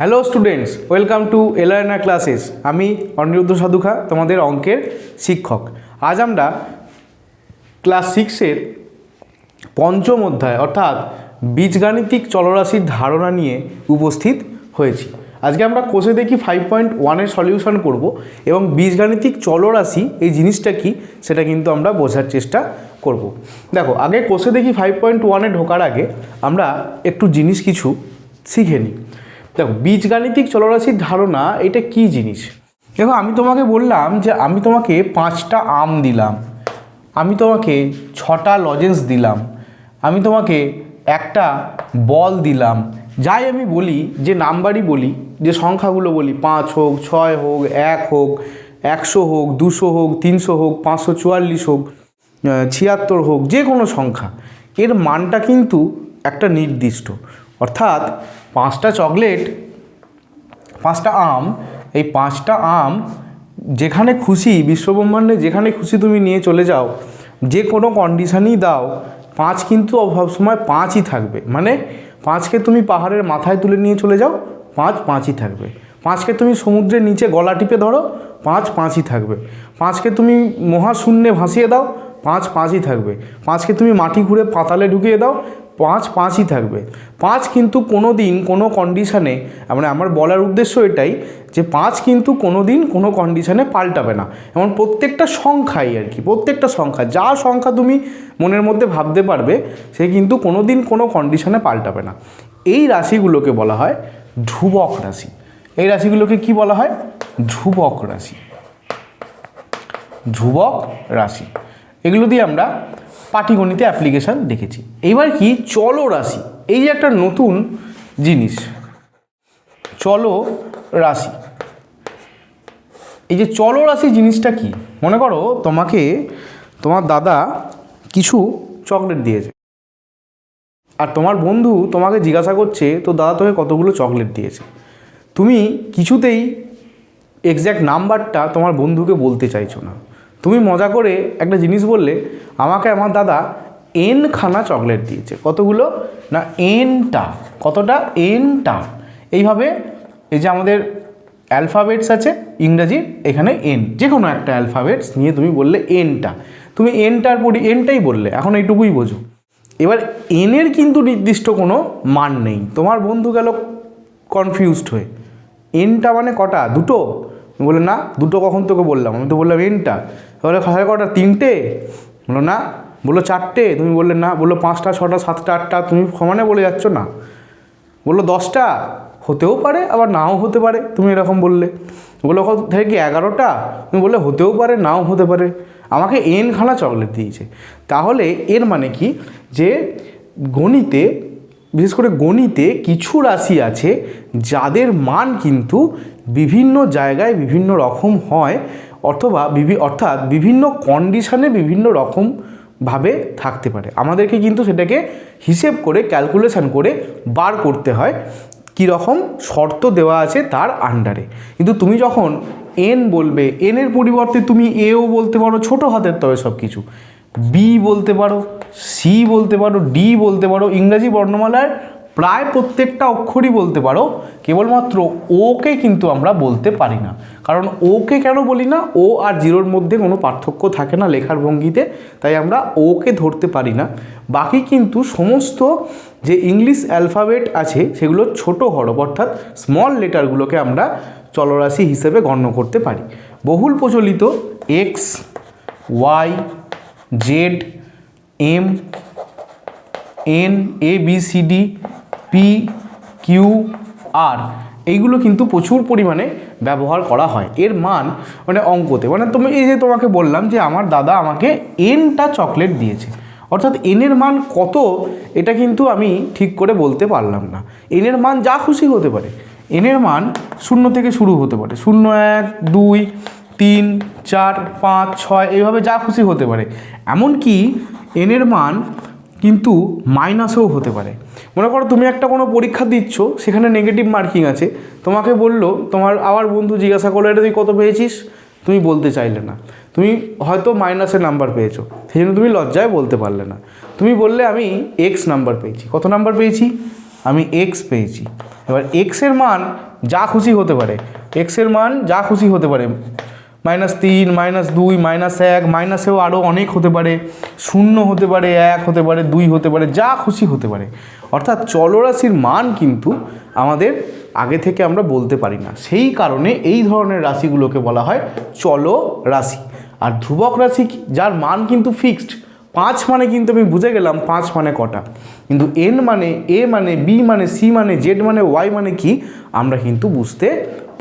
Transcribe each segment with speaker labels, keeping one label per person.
Speaker 1: Hello students welcome to Elayna classes আমি অনিরুদ্ধ সাধুখা, তোমাদের অঙ্কের শিক্ষক। আজ আমরা ক্লাস সিক্সের পঞ্চম অধ্যায়, অর্থাৎ বীজগাণিতিক চলরাশির ধারণা নিয়ে উপস্থিত হয়েছি। আজকে আমরা কোষে দেখি ফাইভ পয়েন্ট ওয়ানের সলিউশন করব এবং বীজগাণিতিক চলরাশি এই জিনিসটা কি, সেটা কিন্তু আমরা বোঝার চেষ্টা করব। দেখো, আগে কোষে দেখি ফাইভ পয়েন্ট ওয়ানে ঢোকার আগে আমরা একটু জিনিস কিছু শিখে নিই। দেখো, বীজগাণিতিক চলরাশির ধারণা এটা কি জিনিস? দেখো, আমি তোমাকে বললাম যে আমি তোমাকে পাঁচটা আম দিলাম। আমি তোমাকে ছটা লজেন্স দিলাম। আমি তোমাকে একটা বল দিলাম। যাই আমি বলি, যে নাম্বারই বলি, যে সংখ্যাগুলো বলি, পাঁচ হোক, ছয় হোক, এক হোক, একশো হোক, দুশো হোক, তিনশো হোক, পাঁচশো চুয়াল্লিশ হোক ছিয়াত্তর হোক, যে কোনো সংখ্যা, এর মানটা কিন্তু একটা নির্দিষ্ট। অর্থাৎ পাঁচটা চকলেট, পাঁচটা আম, এই পাঁচটা আম যেখানে খুশি, বিশ্বব্রহ্মাণ্ডে যেখানে খুশি তুমি নিয়ে চলে যাও, যে কোনো কন্ডিশানই দাও, পাঁচ কিন্তু সবসময় পাঁচই থাকবে। মানে পাঁচকে তুমি পাহাড়ের মাথায় তুলে নিয়ে চলে যাও, পাঁচ পাঁচই থাকবে। পাঁচকে তুমি সমুদ্রের নিচে গলা টিপে ধরো, পাঁচ পাঁচই থাকবে। পাঁচকে তুমি মহাশূন্যে ভাসিয়ে দাও, পাঁচ পাঁচই থাকবে। পাঁচকে তুমি মাটি ঘুরে পাতালে ঢুকিয়ে দাও পাঁচ পাঁচই থাকবে। পাঁচ কিন্তু কোনো দিন কোনো কন্ডিশানে মানে আমার বলার উদ্দেশ্য এটাই যে পাঁচ কিন্তু কোনো দিন কোনো কন্ডিশানে পাল্টাবে না। এমন প্রত্যেকটা সংখ্যাই আর কি, প্রত্যেকটা সংখ্যা। যা সংখ্যা তুমি মনের মধ্যে ভাবতে পারবে, সে কিন্তু কোনো দিন কোনো কন্ডিশানে পাল্টাবে না। এই রাশিগুলোকে বলা হয় ধ্রুবক রাশি। এই রাশিগুলোকে কি বলা হয়? ধ্রুবক রাশি। ধ্রুবক রাশি। এগুলো দিয়ে আমরা পাটিগণিতে অ্যাপ্লিকেশান দেখেছি। এবার কি? চলো রাশি। এই যে একটা নতুন জিনিস। চলো রাশি। এই যে চলো রাশি জিনিসটা কি? মনে করো তোমাকে, তোমার দাদা কিছু চকলেট দিয়েছে। আর তোমার বন্ধু তোমাকে জিজ্ঞাসা করছে, তো দাদা তোকে কতগুলো চকলেট দিয়েছে? তুমি কিছুতেই এক্স্যাক্ট নাম্বারটা তোমার বন্ধুকে বলতে চাইছো না। তুমি মজা করে একটা জিনিস বললে, আমাকে আমার দাদা এন খানা চকলেট দিয়েছে। কতগুলো? না এনটা কতটা? এনটা এইভাবে এই যে আমাদের অ্যালফাবেটস আছে ইংরাজির এখানে এন যে কোনো একটা অ্যালফাবেটস নিয়ে তুমি বললে এনটা তুমি এনটার পরি এনটাই বললে। এখন এইটুকুই বোঝো। এবার এনের কিন্তু নির্দিষ্ট কোনো মান নেই। তোমার বন্ধু গেল কনফিউজড হয়ে। এনটা মানে কটা? দুটো? বলল না, দুটো কখন তোকে বললাম? আমি তো বললাম এনটা তাহলে সাড়ে কটা? তিনটে? বলল, না। বলল, চারটে? তুমি বললে, না। বলল, পাঁচটা, ছটা, সাতটা, আটটা? তুমি সমানে বলে যাচ্ছ, না। বলল, দশটা? হতেও পারে, আবার নাও হতে পারে, তুমি এরকম বললে। বলল থেকে কি এগারোটা? তুমি বললে, হতেও পারে, নাও হতে পারে। আমাকে এন খানা চকলেট দিয়েছে। তাহলে এর মানে কি? যে গণিতে বিশেষ করে গণিতে কিছু রাশি আছে যাদের মান কিন্তু বিভিন্ন জায়গায় বিভিন্ন রকম হয় অথবা বিভি অর্থাৎ বিভিন্ন কন্ডিশানে বিভিন্ন রকম ভাবে থাকতে পারে। আমাদেরকে কিন্তু সেটাকে হিসেব করে ক্যালকুলেশান করে বার করতে হয় কীরকম শর্ত দেওয়া আছে তার আন্ডারে কিন্তু তুমি যখন এন বলবে এনের পরিবর্তে তুমি এও বলতে পারো, ছোট হাতের তবে সব কিছু বি বলতে পারো সি বলতে পারো ডি বলতে পারো, ইংরাজি বর্ণমালার প্রায় প্রত্যেকটা অক্ষরই বলতে পারো, কেবলমাত্র ওকে কিন্তু আমরা বলতে পারি না। কারণ ওকে কেন বলি না? ও আর জিরোর মধ্যে কোনো পার্থক্য থাকে না লেখার ভঙ্গিতে, তাই আমরা ওকে ধরতে পারি না। বাকি কিন্তু সমস্ত যে ইংলিশ অ্যালফাবেট আছে, সেগুলো ছোট হরফ, অর্থাৎ স্মল লেটারগুলোকে আমরা চলরাশি হিসেবে গণ্য করতে পারি। বহুল প্রচলিত X Y Z, M, N, A, B, C, D, P, Q, R. এইগুলো কিন্তু প্রচুর পরিমাণে ব্যবহার করা হয়। এর মান মানে অঙ্কতে। মানে তুমি এই যে তোমাকে বললাম যে আমার দাদা আমাকে এনটা চকলেট দিয়েছে। অর্থাৎ এনের মান কত, এটা কিন্তু আমি ঠিক করে বলতে পারলাম না। এনের মান যা খুশি হতে পারে। এনের মান শূন্য থেকে শুরু হতে পারে। শূন্য এক, দুই তিন, চার, পাঁচ, ছয়, এইভাবে যা খুশি হতে পারে। এমনকি এনের মান কিন্তু মাইনাসেও হতে পারে। মনে করো তুমি একটা কোনো পরীক্ষা দিচ্ছ, সেখানে নেগেটিভ মার্কিং আছে। তোমাকে বলল, তোমার আবার বন্ধু জিজ্ঞাসা করল, এটা তুই কত পেয়েছিস? তুমি বলতে চাইলে না। তুমি হয়তো মাইনাসের নাম্বার পেয়েছ। সেই জন্য তুমি লজ্জায় বলতে পারলে না। তুমি বললে, আমি এক্স নাম্বার পেয়েছি। কত নাম্বার পেয়েছি? আমি এক্স পেয়েছি। এবার এক্সের মান যা খুশি হতে পারে এক্সের মান যা খুশি হতে পারে মাইনাস তিন, মাইনাস দুই, মাইনাস এক, মাইনাসেও আরও অনেক হতে পারে, শূন্য হতে পারে, এক হতে পারে, দুই হতে পারে, যা খুশি হতে পারে। অর্থাৎ চলরাশির মান কিন্তু আমাদের আগে থেকে আমরা বলতে পারি না। সেই কারণে এই ধরনের রাশিগুলোকে বলা হয় চল রাশি আর ধ্রুবক রাশি? যার মান কিন্তু ফিক্সড। পাঁচ মানে কিন্তু আমি বুঝে গেলাম পাঁচ মানে কটা। কিন্তু এন মানে এ মানে বি মানে সি মানে জেড মানে ওয়াই মানে কি? আমরা কিন্তু বুঝতে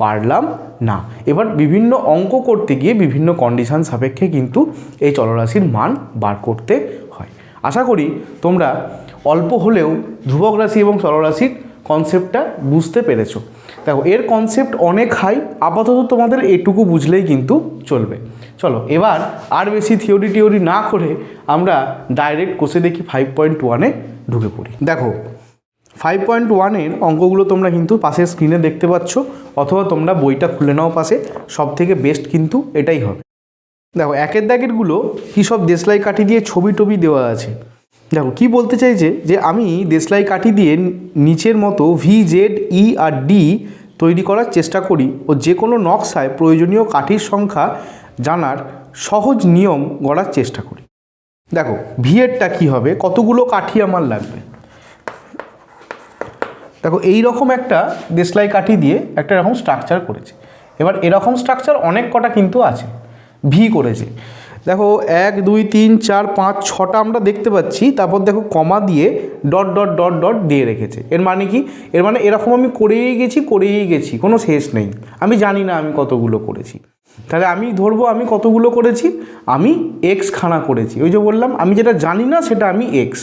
Speaker 1: পারলাম না। এবার বিভিন্ন অঙ্ক করতে গিয়ে বিভিন্ন কন্ডিশান সাপেক্ষে কিন্তু এই চলরাশির মান বার করতে হয়। আশা করি তোমরা অল্প হলেও ধ্রুবক রাশি এবং চলরাশির কনসেপ্টটা বুঝতে পেরেছ। দেখো, এর কনসেপ্ট অনেক হাই আপাতত তোমাদের এটুকু বুঝলেই কিন্তু চলবে। চলো, এবার আর বেশি থিওরি টিওরি না করে আমরা ডাইরেক্ট কোষে দেখি ফাইভ পয়েন্ট ওয়ানে ঢুকে পড়ি। দেখো ফাইভ পয়েন্ট ওয়ানের অঙ্কগুলো তোমরা কিন্তু পাশের স্ক্রিনে দেখতে পাচ্ছ, অথবা তোমরা বইটা খুলে নাও পাশে সব থেকে বেস্ট কিন্তু এটাই হবে। দেখো, একের দাগেরগুলো কী সব দেশলাই কাঠি দিয়ে ছবি টবি দেওয়া আছে? দেখো, কি বলতে চাইছে যে আমি দেশলাই কাঠি দিয়ে নিচের মতো V Z E R D তৈরি করার চেষ্টা করি ও যে কোনো নকশায় প্রয়োজনীয় কাঠির সংখ্যা জানার সহজ নিয়ম গড়ার চেষ্টা করি। দেখো ভি এরটা কী হবে? কতগুলো কাঠি আমার লাগবে? দেখো এই রকম একটা দেশলাই কাঠি দিয়ে একটা এরকম স্ট্রাকচার করেছে। এবার এরকম স্ট্রাকচার অনেক কটা কিন্তু আছে। ভি করেছে। দেখো, এক, দুই, তিন, চার, পাঁচ, ছটা আমরা দেখতে পাচ্ছি, তারপর দেখো কমা দিয়ে ডট ডট ডট ডট দিয়ে রেখেছে। এর মানে কি? এর মানে এরকম আমি করেই গেছি করেই গেছি, কোনো শেষ নেই। আমি জানি না আমি কতগুলো করেছি। তাহলে আমি ধরবো, আমি কতগুলো করেছি? আমি এক্স খানা করেছি। ওই যে বললাম, আমি যেটা জানি না সেটা আমি এক্স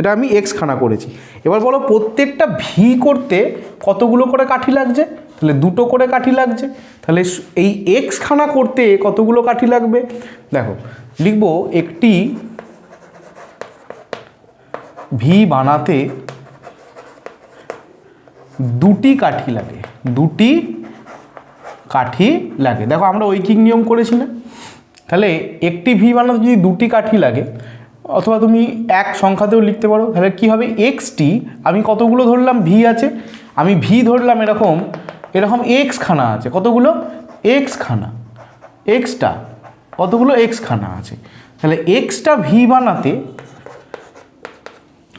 Speaker 1: সেটা আমি এক্স খানা করেছি। এবার বলো, প্রত্যেকটা ভি করতে কতগুলো করে কাঠি লাগছে? তাহলে দুটো করে কাঠি লাগছে। তাহলে এই এক্স খানা করতে কতগুলো কাঠি লাগবে? দেখো, লিখব একটি ভি বানাতে দুটি কাঠি লাগে। দুটি কাঠি লাগে। দেখো, আমরা ঐকিক নিয়ম করেছি না। তাহলে একটি ভি বানাতে যদি দুটি কাঠি লাগে অথবা তুমি এক সংখ্যাতেও লিখতে পারো, তাহলে কী হবে? এক্সটি আমি কতগুলো ধরলাম? ভি আছে। আমি ভি ধরলাম এরকম এরকম এক্স খানা আছে। কতগুলো? এক্স খানা। এক্সটা কতগুলো? এক্স খানা আছে। তাহলে এক্সটা ভি বানাতে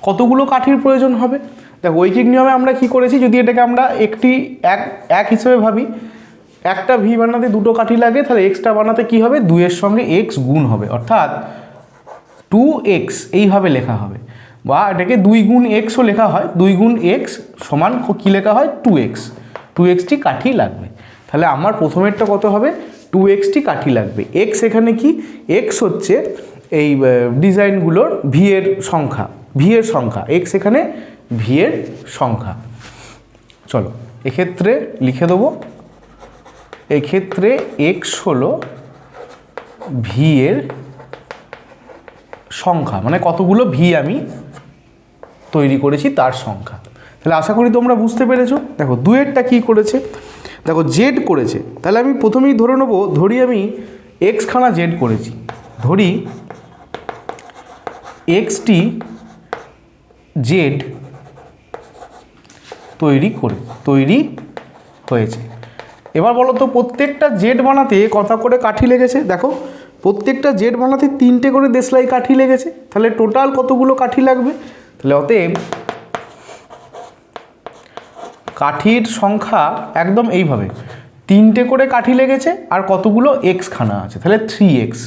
Speaker 1: কতগুলো কাঠির প্রয়োজন হবে? দেখো, ঐকিক নিয়মে আমরা কি করেছি? যদি এটাকে আমরা একটি, এক এক হিসেবে ভাবি, একটা ভি বানাতে দুটো কাঠি লাগে, তাহলে এক্সটা বানাতে কি হবে? দুইয়ের সঙ্গে এক্স গুণ হবে। অর্থাৎ টু এক্স এইভাবে লেখা হবে। বা এটাকে দুই গুণ এক্সও লেখা হয়, দুই গুণ এক্স সমান কী লেখা হয়? টু এক্স টু এক্সটি কাঠি লাগবে। তাহলে আমার প্রথমেরটা কত হবে? টু এক্সটি কাঠি লাগবে। এক্স এখানে কি? এক্স হচ্ছে এই ডিজাইনগুলোর ভি এর সংখ্যা ভি এর সংখ্যা। এক্স এখানে ভি এর সংখ্যা। চলো, এক্ষেত্রে লিখে দেবো। এক্ষেত্রে এক্স হলো ভি এর সংখ্যা মানে কতগুলো ভি আমি তৈরি করেছি তার সংখ্যা। তাহলে আশা করি তোমরা বুঝতে পেরেছ। দেখো, দুয়েরটা কি করেছে? দেখো, জেড করেছে। তাহলে আমি প্রথমেই ধরে নেব, ধরি আমি এক্স খানা জেড করেছি। ধরি এক্সটি জেড তৈরি করে, তৈরি হয়েছে। এবার বলো তো, প্রত্যেকটা জেড বানাতে কথা করে কাঠি লেগেছে? দেখো প্রত্যেকটা জেড বানাতে তিনটে করে দেশলাই কাঠি লেগেছে। তাহলে টোটাল কতগুলো কাঠি লাগবে? তাহলে অতএব কাঠির সংখ্যা একদম এইভাবে। তিনটে করে কাঠি লেগেছে আর কতগুলো এক্স খানা আছে? তাহলে থ্রি এক্স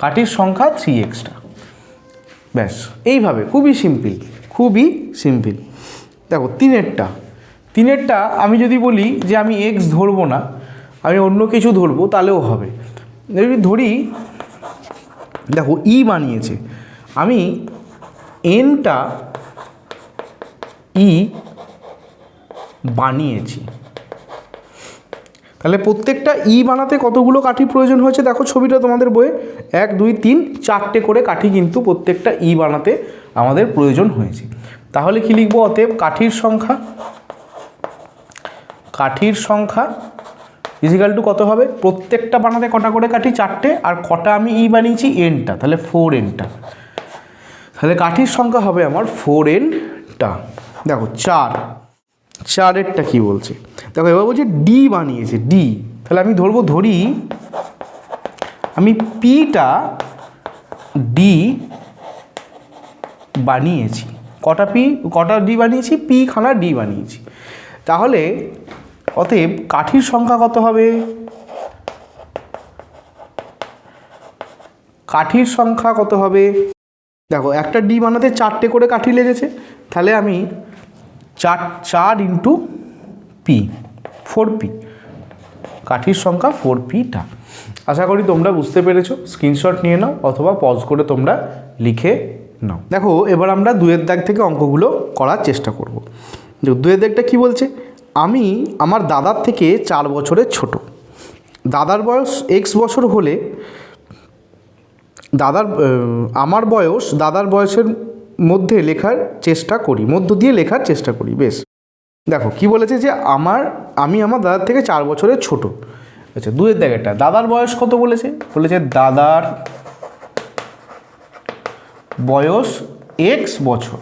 Speaker 1: কাঠির সংখ্যা থ্রি এক্সটা ব্যাস, এইভাবে, খুবই সিম্পল খুবই সিম্পল দেখো, তিনেরটা। তিনেরটা আমি যদি বলি যে আমি এক্স ধরবো না, আমি অন্য কিছু ধরবো, তাহলেও হবে। যদি ধরি। দেখো ই বানিয়েছে। আমি এনটা ই বানিয়েছি। তাহলে প্রত্যেকটা ই বানাতে কতগুলো কাঠি প্রয়োজন হয়েছে? দেখো, ছবিটা তোমাদের বইয়ে। এক, দুই, তিন, চারটে করে কাঠি কিন্তু প্রত্যেকটা ই বানাতে আমাদের প্রয়োজন হয়েছে। তাহলে কি লিখব? অতএব কাঠির সংখ্যা কাঠির সংখ্যা ইজিক্যাল টু কত হবে? প্রত্যেকটা বানাতে কটা করে কাঠি চারটে। আর কটা আমি ই বানিয়েছি এনটা তাহলে ফোর এনটা তাহলে কাঠির সংখ্যা হবে আমার ফোর এনটা দেখো, চার। চারেরটা কি বলছে? দেখো, এবার বলছে ডি বানিয়েছে ডি তাহলে আমি ধরবো, ধরি, আমি পিটা ডি বানিয়েছি। কটা পি কটা ডি বানিয়েছি? পি খানা ডি বানিয়েছি। তাহলে অতএব কাঠির সংখ্যা কত হবে? কাঠির সংখ্যা কত হবে? দেখো, একটা ডি বানাতে চারটে করে কাঠি লেগেছে। তাহলে আমি চার চার ইন্টু পি ফোর পি কাঠির সংখ্যা ফোর পিটা আশা করি তোমরা বুঝতে পেরেছ। স্ক্রিনশট নিয়ে নাও অথবা পজ করে তোমরা লিখে নাও। দেখো, এবার আমরা দুয়ের দাগ থেকে অঙ্কগুলো করার চেষ্টা করব। দুয়ের দাগটা কী বলছে? আমি আমার দাদার থেকে চার বছরের ছোট। দাদার বয়স এক্স বছর হলে দাদার আমার বয়স দাদার বয়সের মধ্যে লেখার চেষ্টা করি, মধ্য দিয়ে লেখার চেষ্টা করি, বেশ। দেখো, কি বলেছে যে আমার, আমি আমার দাদার থেকে চার বছরের ছোট। আচ্ছা দুয়ের জায়গাটা, দাদার বয়স কত বলেছে? বলেছে দাদার বয়স এক্স বছর।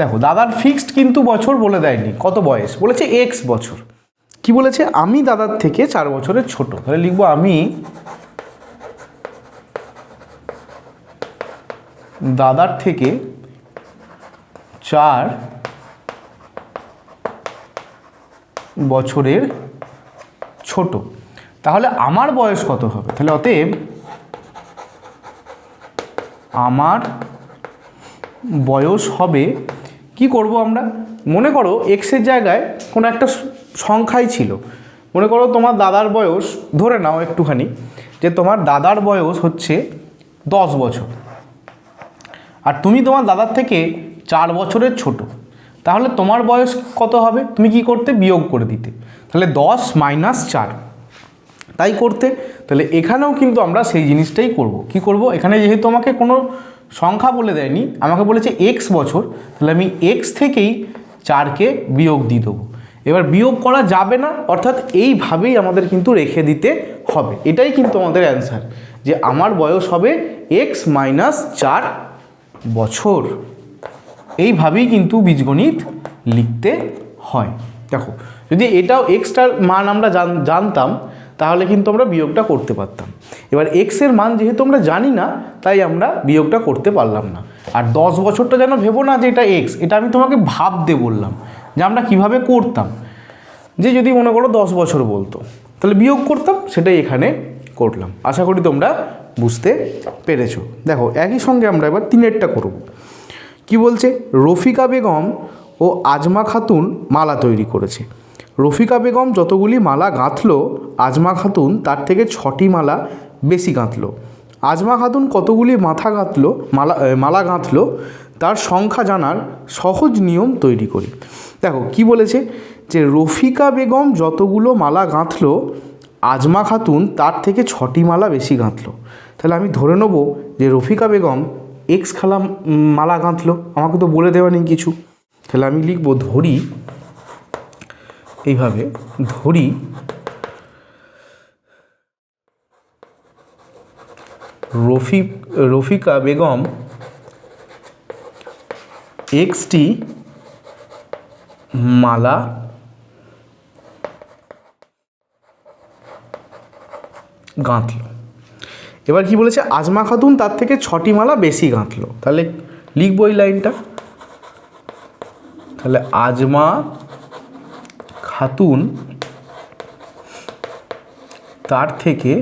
Speaker 1: দেখো, দাদার ফিক্সড কিন্তু বছর বলে দেয়নি, কত বয়স? বলেছে এক্স বছর। কি বলেছে? আমি দাদার থেকে চার বছরের ছোট। তাহলে লিখব আমি দাদার থেকে চার বছরের ছোট। তাহলে আমার বয়স কত হবে? তাহলে অতএব আমার বয়স হবে কি করব আমরা? মনে করো এক্সের জায়গায় কোনো একটা সংখ্যাই ছিল। মনে করো তোমার দাদার বয়স, ধরে নাও একটুখানি, যে তোমার দাদার বয়স হচ্ছে দশ বছর। আর তুমি তোমার দাদার থেকে চার বছরের ছোট। তাহলে তোমার বয়স কত হবে? তুমি কি করতে? বিয়োগ করে দিতে। তাহলে দশ মাইনাস চার। তাই করতে। তাহলে এখানেও কিন্তু আমরা সেই জিনিসটাই করব। কি করব? এখানে যেহেতু আমাকে কোনো সংখ্যা বলে দেয়নি, আমাকে বলেছে এক্স বছর, তাহলে আমি এক্স থেকেই চারকে বিয়োগ দিয়ে দেবো। এবার বিয়োগ করা যাবে না, অর্থাৎ এইভাবেই আমাদের কিন্তু রেখে দিতে হবে। এটাই কিন্তু আমাদের অ্যান্সার যে আমার বয়স হবে এক্স মাইনাস চার বছর। এইভাবেই কিন্তু বীজগণিত লিখতে হয়। দেখো, যদি এটাও এক্সটার মান আমরা জান- জানতাম তাহলে কিন্তু আমরা বিয়োগটা করতে পারতাম। এবার এক্সের মান যেহেতু আমরা জানি না, তাই আমরা বিয়োগটা করতে পারলাম না। আর দশ বছরটা যেন ভেবো না যে এটা এক্স এটা আমি তোমাকে ভাবতে বললাম যে আমরা কীভাবে করতাম। যে যদি মনে করো দশ বছর বলতো, তাহলে বিয়োগ করতাম, সেটাই এখানে করলাম। আশা করি তোমরা বুঝতে পেরেছ। দেখো, একই সঙ্গে আমরা এবার তিনেরটা করব। কি বলছে? রফিকা বেগম ও আজমা খাতুন মালা তৈরি করেছে। রফিকা বেগম যতগুলি মালা গাঁথল, আজমা খাতুন তার থেকে ছটি মালা বেশি গাঁথল। আজমা খাতুন কতগুলি মাথা গাঁথলো, মালা মালা গাঁথল, তার সংখ্যা জানার সহজ নিয়ম তৈরি করি। দেখো, কি বলেছে? যে রফিকা বেগম যতগুলো মালা গাঁথল, আজমা খাতুন তার থেকে ছটি মালা বেশি গাঁথলো। তাহলে আমি ধরে নেব যে রফিকা বেগম এক্স খালা মালা গাঁথল। আমাকে তো বলে দেওয়া নেই কিছু। তাহলে আমি লিখব ধরি এইভাবে ধরি। রফিক রফিকা বেগম এক্সটি মালা গাঁথল। এবার কি বলেছে? আজমা খাতুন তার থেকে ছটি মালা বেশি গাঁথল। তাহলে লিখব এই লাইনটা। তাহলে আজমা খাতুন তার থেকে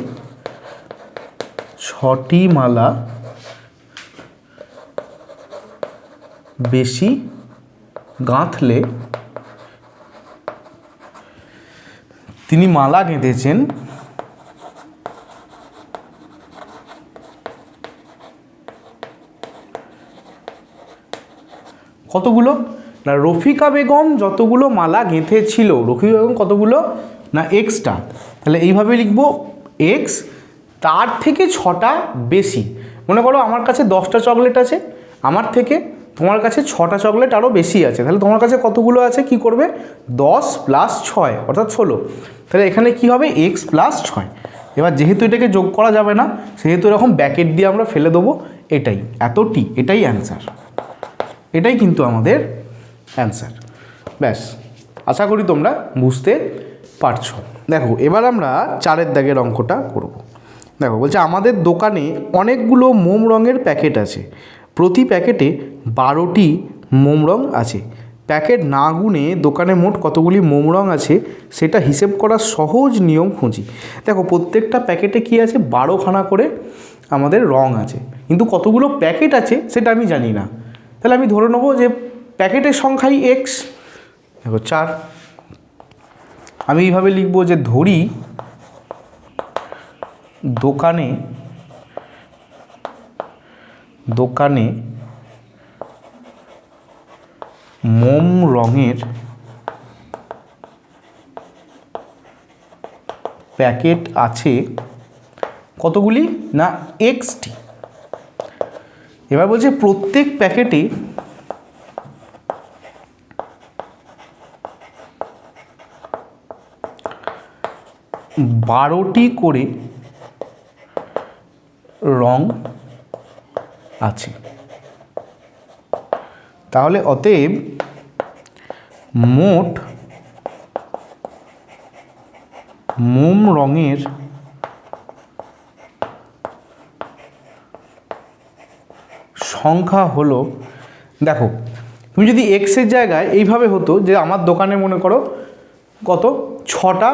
Speaker 1: ছটি মালা বেশি গাঁথলে তিনি মালা গেঁথেছেন কতগুলো? না, রফিকা বেগম যতগুলো মালা গেঁথেছিল, রফিকা বেগম কতগুলো? না এক্সটা তাহলে এইভাবে লিখব এক্স তার থেকে ছটা বেশি। মনে করো আমার কাছে দশটা চকলেট আছে, আমার থেকে তোমার কাছে ছটা চকলেট আরও বেশি আছে। তাহলে তোমার কাছে কতগুলো আছে? কি করবে? দশ প্লাস ছয়, অর্থাৎ ষোলো। তাহলে এখানে কি হবে? এক্স প্লাস ছয়। এবার যেহেতু এটাকে যোগ করা যাবে না, সেহেতু এরকম ব্যাকেট দিয়ে আমরা ফেলে দেবো, এটাই। এতটি, এটাই অ্যান্সার এটাই কিন্তু আমাদের অ্যান্সার। ব্যাস, আশা করি তোমরা বুঝতে পারছ। দেখো, এবার আমরা চারের দাগের অঙ্কটা করব। দেখো, বলছে, আমাদের দোকানে অনেকগুলো মোম রঙের প্যাকেট আছে। প্রতি প্যাকেটে বারোটি মোম রং আছে। প্যাকেট না গুনে দোকানে মোট কতগুলি মোম রং আছে, সেটা হিসেব করার সহজ নিয়ম খুঁজি। দেখো, প্রত্যেকটা প্যাকেটে কি আছে? বারোখানা করে আমাদের রং আছে। কিন্তু কতগুলো প্যাকেট আছে, সেটা আমি জানি না। তাহলে আমি ধরে নেব যে প্যাকেটের সংখ্যাই এক্স দেখো চার। আমি এইভাবে লিখব যে ধরি দোকানে দোকানে মোম রঙের প্যাকেট আছে কতগুলি? না এক্সটি এবার বলছে প্রত্যেক প্যাকেটে বারোটি করে রং আছে। তাহলে অতএব মোট মোম রঙের সংখ্যা হলো, দেখো, তুমি যদি এক্সের জায়গায় এইভাবে হতো যে আমার দোকানে মনে করো কত? ছটা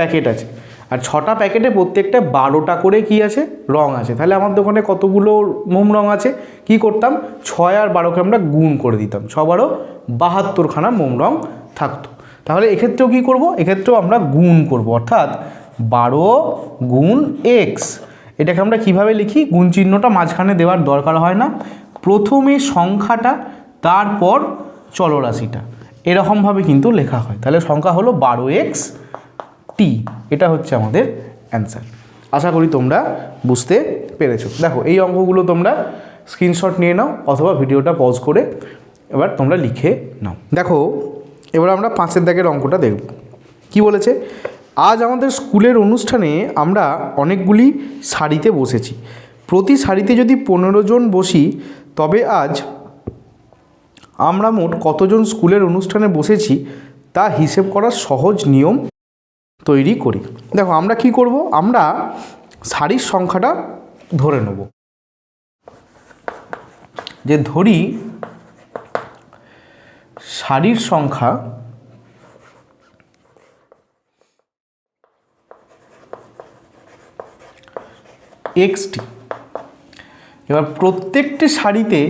Speaker 1: প্যাকেট আছে। আর ছটা প্যাকেটে প্রত্যেকটা বারোটা করে কি আছে? রং আছে। তাহলে আমার দোকানে কতগুলো মোম রং আছে? কি করতাম? ছয় আর বারোকে আমরা গুণ করে দিতাম। ছ বারো, বাহাত্তরখানা মোম রং থাকতো। তাহলে এক্ষেত্রেও কী করব? এক্ষেত্রেও আমরা গুণ করব। অর্থাৎ বারো গুণ এক্স। এটাকে আমরা কীভাবে লিখি? গুণ চিহ্নটা মাঝখানে দেওয়ার দরকার হয় না। প্রথমে সংখ্যাটা, তারপর চলরাশিটা। এরকমভাবে কিন্তু লেখা হয়। তাহলে সংখ্যা হলো বারো এক্স টি, এটা হচ্ছে আমাদের অ্যান্সার। আশা করি তোমরা বুঝতে পেরেছ। দেখো, এই অঙ্কগুলো তোমরা স্ক্রিনশট নিয়ে নাও অথবা ভিডিওটা পজ করে এবার তোমরা লিখে নাও। দেখো, এবার আমরা পাঁচের দাগের অঙ্কটা দেখব। কি বলেছে? আজ আমাদের স্কুলের অনুষ্ঠানে আমরা অনেকগুলি শাড়িতে বসেছি। প্রতি শাড়িতে যদি পনেরো জন বসি, তবে আজ আমরা মোট কতজন স্কুলের অনুষ্ঠানে বসেছি তা হিসেব করার সহজ নিয়ম তৈরি করি। দেখো, আমরা কি করব? আমরা শাড়ির সংখ্যাটা ধরে নেব। যে ধরি শাড়ির সংখ্যা এক্সটি এবার প্রত্যেকটি সারিতে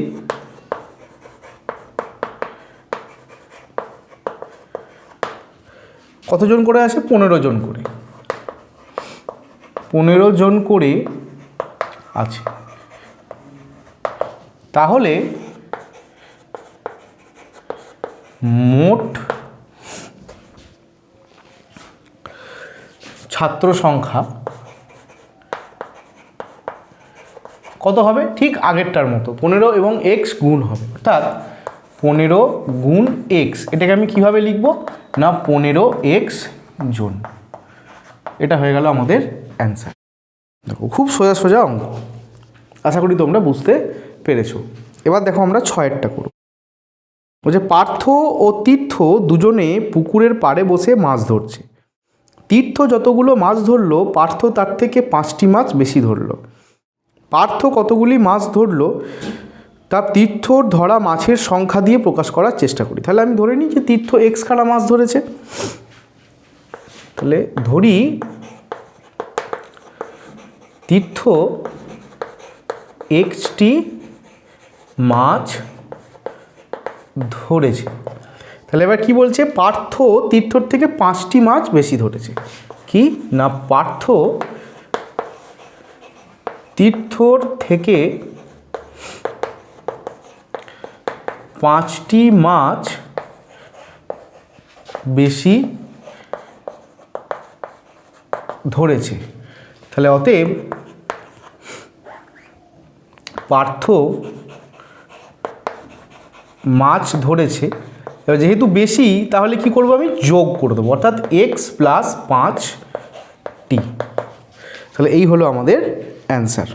Speaker 1: কতজন করে আছে পনেরো জন করে। পনেরো জন করে আছে। তাহলে মোট ছাত্র সংখ্যা কত হবে? ঠিক আগেরটার মতো। পনেরো এবং এক্স গুণ হবে। অর্থাৎ পনেরো গুণ এক্স এটাকে আমি কীভাবে লিখব? না, পনেরো এক্স জন এটা হয়ে গেল আমাদের অ্যান্সার দেখো, খুব সোজা সোজা অঙ্ক। আশা করি তোমরা বুঝতে পেরেছ। এবার দেখো আমরা ছয়েরটা করব। বলছে পার্থ ও তীর্থ দুজনে পুকুরের পাড়ে বসে মাছ ধরছে। তীর্থ যতগুলো মাছ ধরলো, পার্থ তার থেকে পাঁচটি মাছ বেশি ধরলো। পার্থ কতগুলি মাছ ধরলো? তা তীর্থর ধরা মাছের সংখ্যা দিয়ে প্রকাশ করার চেষ্টা করি। তাহলে আমি ধরে নিই যে তীর্থ এক্স খানা মাছ ধরেছে। তাহলে ধরি, তীর্থ এক্সটি মাছ ধরেছে। তাহলে এবার কি বলছে? পার্থ তীর্থর থেকে পাঁচটি মাছ বেশি ধরেছে। কি? না, পার্থ তীর্থর থেকে পাঁচটি মাছ বেশি ধরেছে। তাহলে অতএব পার্থ মাছ ধরেছে। এবার যেহেতু বেশি, তাহলে কি করব আমি? যোগ করে দেবো। অর্থাৎ এক্স প্লাস পাঁচ টি তাহলে এই হলো আমাদের অ্যান্সার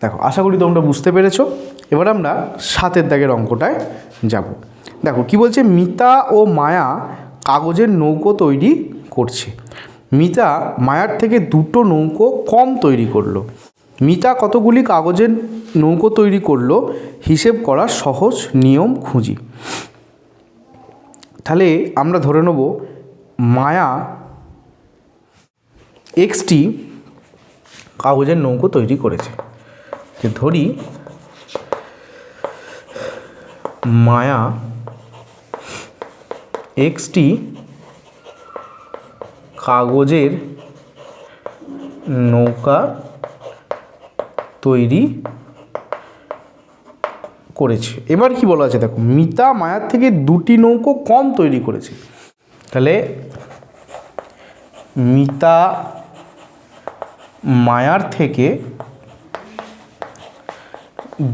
Speaker 1: দেখো, আশা করি তোমরা বুঝতে পেরেছ। এবার আমরা সাতের দাগের অঙ্কটায় যাব। দেখো, কি বলছে? মিতা ও মায়া কাগজের নৌকো তৈরি করছে। মিতা মায়ার থেকে দুটো নৌকো কম তৈরি করল। মিতা কতগুলি কাগজের নৌকো তৈরি করল? হিসেব করার সহজ নিয়ম খুঁজি। তাহলে আমরা ধরে নেব, মায়া এক্সটি কাগজের নৌকো তৈরি করেছে। যে ধরি মায়া এক্সটি কাগজের নৌকা তৈরি করেছে। এবার কি বলা আছে দেখো, মিতা মায়ার থেকে দুটি নৌকো কম তৈরি করেছে। তাহলে মিতা মায়ার থেকে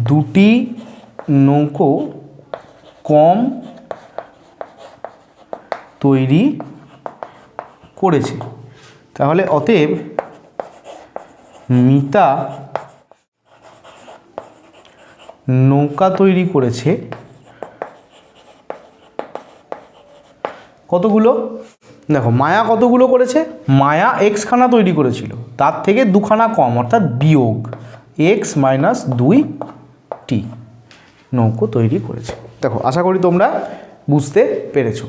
Speaker 1: দুটি নৌকো কম তৈরি করেছে। তাহলে অতএব মিতা নৌকা তৈরি করেছে। কতগুলো? দেখো, মায়া কতগুলো করেছে? মায়া এক্সখানা তৈরি করেছিল। তার থেকে দুখানা কম, অর্থাৎ বিয়োগ। এক্স মাইনাস দুই টি নৌকো তৈরি করেছে। দেখো, আশা করি তোমরা বুঝতে পেরেছ।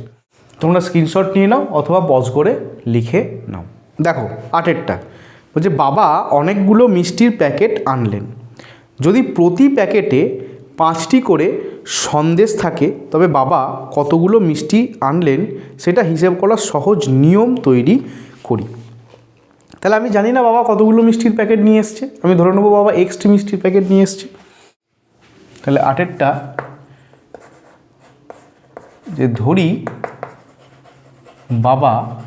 Speaker 1: তোমরা স্ক্রিনশট নিয়ে নাও অথবা পজ করে লিখে নাও। দেখো, আটেরটা। বলছে, বাবা, অনেকগুলো মিষ্টির প্যাকেট আনলেন। যদি প্রতি প্যাকেটে পাঁচটি করে সন্দেশ থাকে, তবে বাবা, কতগুলো মিষ্টি আনলেন সেটা হিসেব করার সহজ নিয়ম তৈরি করি। তাহলে আমি জানি না বাবা কতগুলো মিষ্টির প্যাকেট নিয়ে এসছে। আমি ধরে নেব বাবা এক্সটি মিষ্টির প্যাকেট নিয়ে এসছে। তাহলে আটেরটা যে ধরি বাবা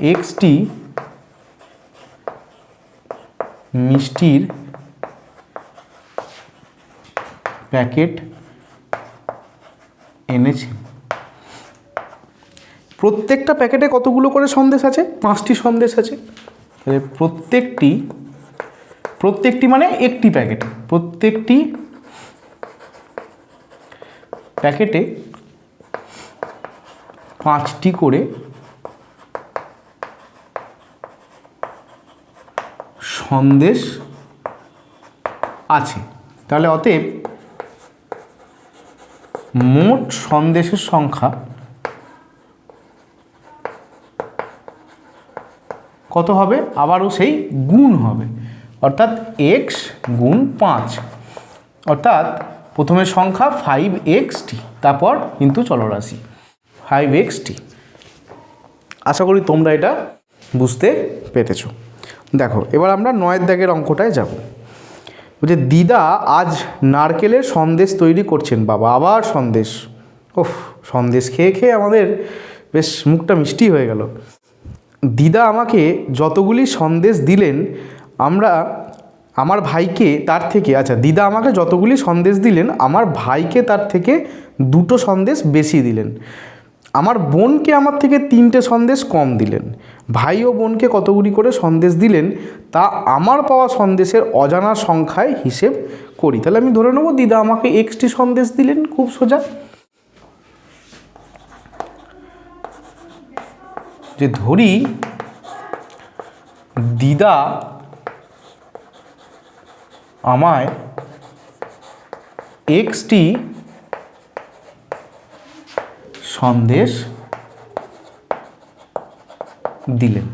Speaker 1: এক্সটি মিষ্টির প্যাকেট এনেছে। প্রত্যেকটা প্যাকেটে কতগুলো করে সন্দেশ আছে? পাঁচটি সন্দেশ আছে। তাহলে প্রত্যেকটি প্রত্যেকটি মানে একটি প্যাকেট। প্রত্যেকটি প্যাকেটে পাঁচটি করে সন্দেশ আছে। তাহলে অতএব মোট সন্দেশের সংখ্যা কত হবে? আবারও সেই গুণ হবে। অর্থাৎ এক্স গুণ পাঁচ। অর্থাৎ প্রথমে সংখ্যা ফাইভ এক্স টি তারপর কিন্তু চলরাশি। ফাইভ এক্স টি আশা করি তোমরা এটা বুঝতে পেরেছ। দেখো, এবার আমরা নয়ের দাগের অঙ্কটায় যাব। বলছে, দিদা আজ নারকেলের সন্দেশ তৈরি করছেন বাবা, আবার সন্দেশ। ওফ সন্দেশ খেয়ে খেয়ে আমাদের বেশ মুখটা মিষ্টি হয়ে গেল। দিদা আমাকে যতগুলি সন্দেশ দিলেন, আমরা আমার ভাইকে তার থেকে আচ্ছা দিদা আমাকে যতগুলি সন্দেশ দিলেন, আমার ভাইকে তার থেকে দুটো সন্দেশ বেশি দিলেন। আমার বোনকে আমার থেকে তিনটে সন্দেশ কম দিলেন। ভাই ও বোনকে কতগুলি করে সন্দেশ দিলেন, তা আমার পাওয়া সন্দেশের অজানা সংখ্যায় হিসেব করি। তাহলে আমি ধরে নেব, দিদা আমাকে এক্সটি সন্দেশ দিলেন খুব সোজা। যে ধরি, দিদা আমায় এক্সটি সন্দেশ দিলেন।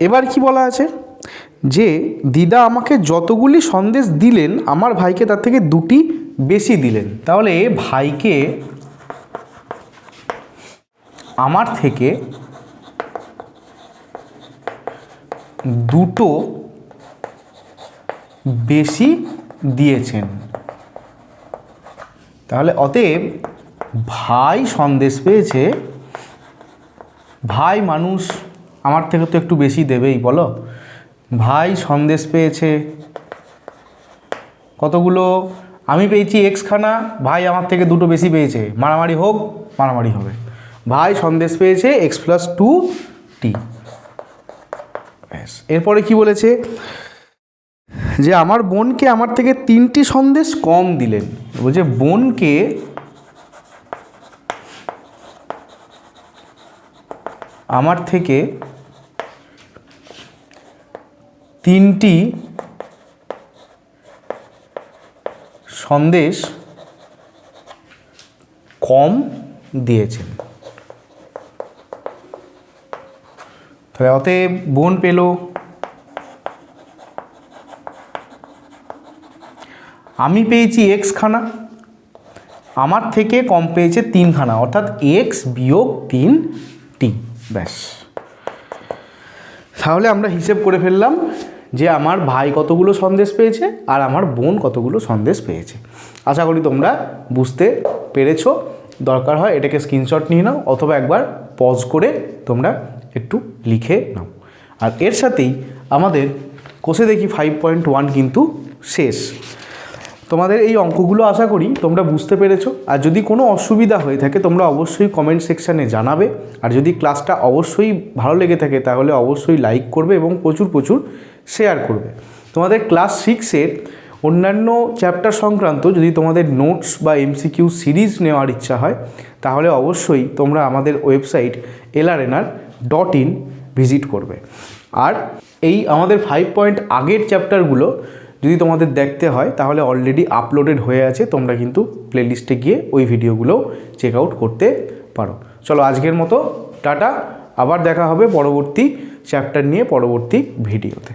Speaker 1: এবার কি বলা আছে? যে, দিদা আমাকে যতগুলি সন্দেশ দিলেন, আমার ভাইকে তার থেকে দুটি বেশি দিলেন। তাহলে ভাইকে আমার থেকে দুটো বেশি দিয়েছেন। তাহলে অতএব ভাই সন্দেশ পেয়েছে। ভাই মানুষ আমার থেকে তো একটু বেশি দেবেই, বলো। ভাই সন্দেশ পেয়েছে। কতগুলো? আমি পেয়েছি এক্সখানা ভাই আমার থেকে দুটো বেশি পেয়েছে। মারামারি হোক, মারামারি হবে। ভাই সন্দেশ পেয়েছে এক্স প্লাস টু টি এরপরে কি বলেছে? যে আমার বোনকে আমার থেকে তিনটি সন্দেশ কম দিলেন। বলছে, বোনকে আমার থেকে তিনটি সন্দেশ কম দিয়েছেন। তাহলে অতএব বোন পেল। আমি পেয়েছি এক্স খানা, আমার থেকে কম পেয়েছে তিনখানা অর্থাৎ এক্স বিয়োগ তিন ব্যাস। তাহলে আমরা হিসেব করে ফেললাম যে আমার ভাই কতগুলো সন্দেশ পেয়েছে আর আমার বোন কতগুলো সন্দেশ পেয়েছে। আশা করি তোমরা বুঝতে পেরেছ। দরকার হয় এটাকে স্ক্রিনশট নিয়ে নাও অথবা একবার পজ করে তোমরা একটু লিখে নাও। আর এর সাথেই আমাদের কোষে দেখি ফাইভ পয়েন্ট ওয়ান কিন্তু শেষ। তোমাদের এই অঙ্কগুলো আশা করি তোমরা বুঝতে পেরেছ। আর যদি কোনো অসুবিধা হয়ে থাকে, তোমরা অবশ্যই কমেন্ট সেকশানে জানাবে। আর যদি ক্লাসটা অবশ্যই ভালো লেগে থাকে, তাহলে অবশ্যই লাইক করবে এবং প্রচুর প্রচুর শেয়ার করবে। তোমাদের ক্লাস সিক্সের অন্যান্য চ্যাপ্টার সংক্রান্ত যদি তোমাদের নোটস বা এমসিকিউ সিরিজ নেওয়ার ইচ্ছা হয়, তাহলে অবশ্যই তোমরা আমাদের website LRNR dot in visit করবে। আর এই আমাদের ফাইভ পয়েন্ট আগের চ্যাপ্টারগুলো যদি তোমাদের দেখতে হয়, তাহলে অলরেডি আপলোডেড হয়ে আছে, তোমরা কিন্তু প্লেলিস্টে গিয়ে ওই ভিডিওগুলোও চেক আউট করতে পারো। চলো আজকের মতো, টাটা, আবার দেখা হবে পরবর্তী চ্যাপ্টার নিয়ে, পরবর্তী ভিডিওতে।